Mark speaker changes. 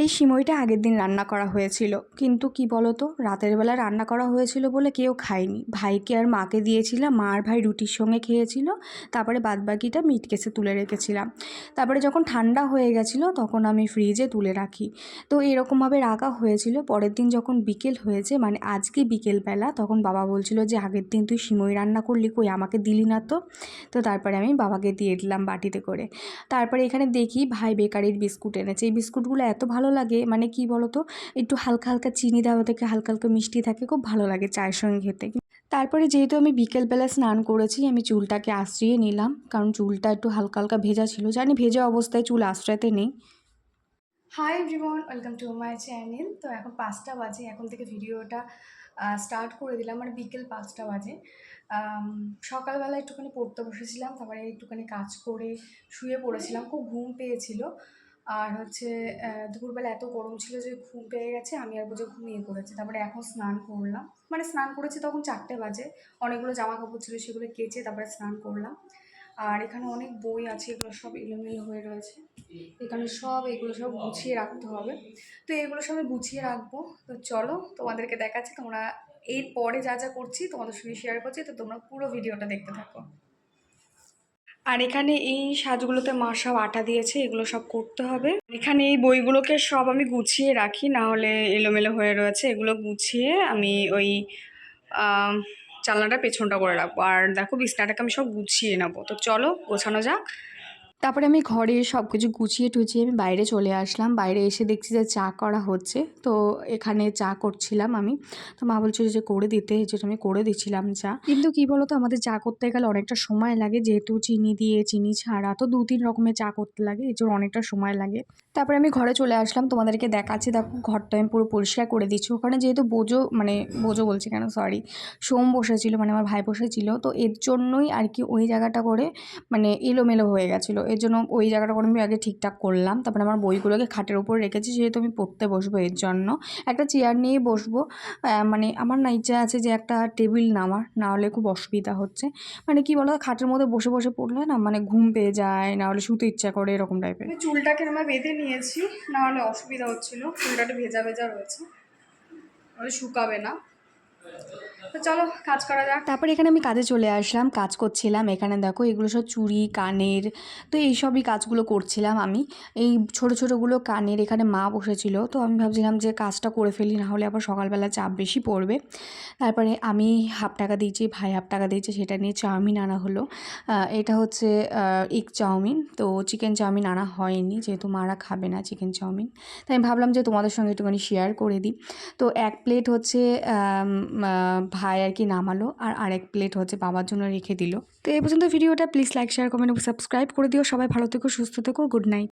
Speaker 1: এই সিমইটা আগের দিন রান্না করা হয়েছিল। কিন্তু কি বলো তো রাতের বেলা রান্না করা হয়েছিল বলে কেউ খায়নি। ভাইকে আর মাকে দিয়েছিলাম, মা আর ভাই রুটির সঙ্গে খেয়েছিল, তারপরে বাদবাকিটা মিট কেসে তুলে রেখেছিলাম। তারপরে যখন ঠান্ডা হয়ে গেছিল, তখন আমি ফ্রিজে তুলে রাখি। তো এরকমভাবে রাখা হয়েছিল। পরের দিন যখন বিকেল হয়েছে মানে আজকে বিকেলবেলা, তখন বাবা বলছিল যে, আগের দিন তুই সিমই রান্না করলি কই? আমাকে দিলি না তো? তো তারপরে আমি বাবাকে দিয়ে দিলাম বাটিতে করে। তারপরে এখানে দেখি ভাই বেকারির বিস্কুট এনেছে। এই বিস্কুটগুলো এত ভালো লাগে? মানে কি বলো তো একটু হালকা হালকা চিনি দেওয়া থেকে হালকা হালকা মিষ্টি থাকে, খুব ভালো লাগে চায়ের সঙ্গে খেতে। তারপরে যেহেতু আমি বিকেলবেলা স্নান করেছি, আমি চুলটাকে আশ্রিয়ে নিলাম। কারণ চুলটা একটু হালকা হালকা ভেজা ছিল। জানি ভেজা অবস্থায় চুল আশ্রাতে নেই। Hi everyone welcome to my channel তো এখন পাঁচটা বাজে। এখন থেকে ভিডিওটা স্টার্ট করে দিলাম। মানে বিকেল পাঁচটা বাজে। সকালবেলা একটুখানি পড়তে বসেছিলাম। তারপরে একটুখানি কাজ করে শুয়ে পড়েছিলাম। খুব ঘুম পেয়েছিল। আর হচ্ছে দুপুরবেলা এত গরম ছিল যে ঘুম পেয়ে গেছে, আমি আর বুঝে ঘুমিয়ে পড়েছি। তারপরে এখন স্নান করলাম। মানে স্নান করেছি তখন চারটে বাজে। অনেকগুলো জামা কাপড় ছিল, সেগুলো কেচে তারপরে স্নান করলাম। আর এখানে অনেক বই আছে, এগুলো সব এলোমেলো হয়ে রয়েছে। এখানে সব, এগুলো সব গুছিয়ে রাখতে হবে। তো এগুলো সব আমি গুছিয়ে রাখব। তো চলো, তোমাদেরকে দেখাচ্ছি, তোমরা এর পরে যা যা করছি তোমাদের সঙ্গে শেয়ার করছি। তো তোমরা পুরো ভিডিওটা দেখতে থাকো। আর এখানে এই সাজগুলোতে মা সব আটা দিয়েছে, এগুলো সব করতে হবে। এখানে এই বইগুলোকে সব আমি গুছিয়ে রাখি, না হলে এলোমেলো হয়ে রয়েছে। এগুলো গুছিয়ে আমি ওই চালনাটা পেছনটা করে রাখব। আর দেখো বিছনাটাকে আমি সব গুছিয়ে নেব। তো চলো গোছানো যাক। তারপরে আমি ঘরে সব কিছু গুছিয়ে টুছিয়ে আমি বাইরে চলে আসলাম। বাইরে এসে দেখছি যে চা করা হচ্ছে। তো এখানে চা করছিলাম আমি। তো মা বলছিল যে করে দিতে। যেটা আমি করে দিচ্ছিলাম চা। কিন্তু কি বলতো, আমাদের চা করতে গেলে অনেকটা সময় লাগে। যেহেতু চিনি দিয়ে, চিনি ছাড়া তো দু তিন রকমের চা করতে লাগে। জন্য অনেকটা সময় লাগে। তারপরে আমি ঘরে চলে আসলাম। তোমাদেরকে দেখাচ্ছি। দেখো, ঘরটা আমি পুরো পরিষ্কার করে দিচ্ছি। ওখানে যেহেতু বোঝো মানে বোঝো বলছি কেন? সরি সোম বসেছিল মানে আমার ভাই বসেছিল। তো এর জন্যই আর কি ওই জায়গাটা করে মানে এলোমেলো হয়ে গেছিল। এর জন্য ওই জায়গাটা করে আমি আগে ঠিকঠাক করলাম। তারপরে আমার বইগুলোকে খাটের উপর রেখেছি, যেহেতু আমি পড়তে বসবো এর জন্য। একটা চেয়ার নিয়ে বসবো। মানে আমার না ইচ্ছা আছে যে একটা টেবিল নামার, না হলে খুব অসুবিধা হচ্ছে। মানে কি বলো খাটের মধ্যে বসে বসে পড়লে না মানে ঘুম পেয়ে যায়, না হলে শুতে ইচ্ছা করে, এরকম টাইপের। চুলটাকে আমার বেঁধে নিয়েছি, না হলে অসুবিধা হচ্ছিল। চুলটা ভেজা ভেজা রয়েছে। শুকাবে না। চলো, কাজ করা যাক। তারপরে এখানে আমি কাজে চলে আসলাম, কাজ করছিলাম। এখানে দেখো, এগুলো সব চুড়ি, কানের, তো এই সবই কাজগুলো করছিলাম আমি। এই ছোট ছোটোগুলো কানের এখানে মা বসেছিল, তো আমি ভাবছিলাম যে কাজটা করে ফেলি, না হলে আবার সকালবেলা চাপ বেশি পড়বে। তারপরে আমি হাফ টাকা দিয়েছি, ভাই হাফ টাকা দিয়েছে, সেটা নিয়ে চাউমিন আনা হলো। এটা হচ্ছে এগ চাউমিন। তো চিকেন চাউমিন আনা হয়নি, যেহেতু মারা খাবে না চিকেন চাউমিন। তাই আমি ভাবলাম যে তোমাদের সঙ্গে একটুখানি শেয়ার করে দিই। তো এক প্লেট হচ্ছে ভাই আর কি নামালো আর আরেক প্লেট হচ্ছে বাবার জন্য রেখে দিল। তো এই পর্যন্ত ভিডিওটা please like share comment subscribe করে দিও। সবাই ভালো থেকো, সুস্থ থেকো গুড নাইট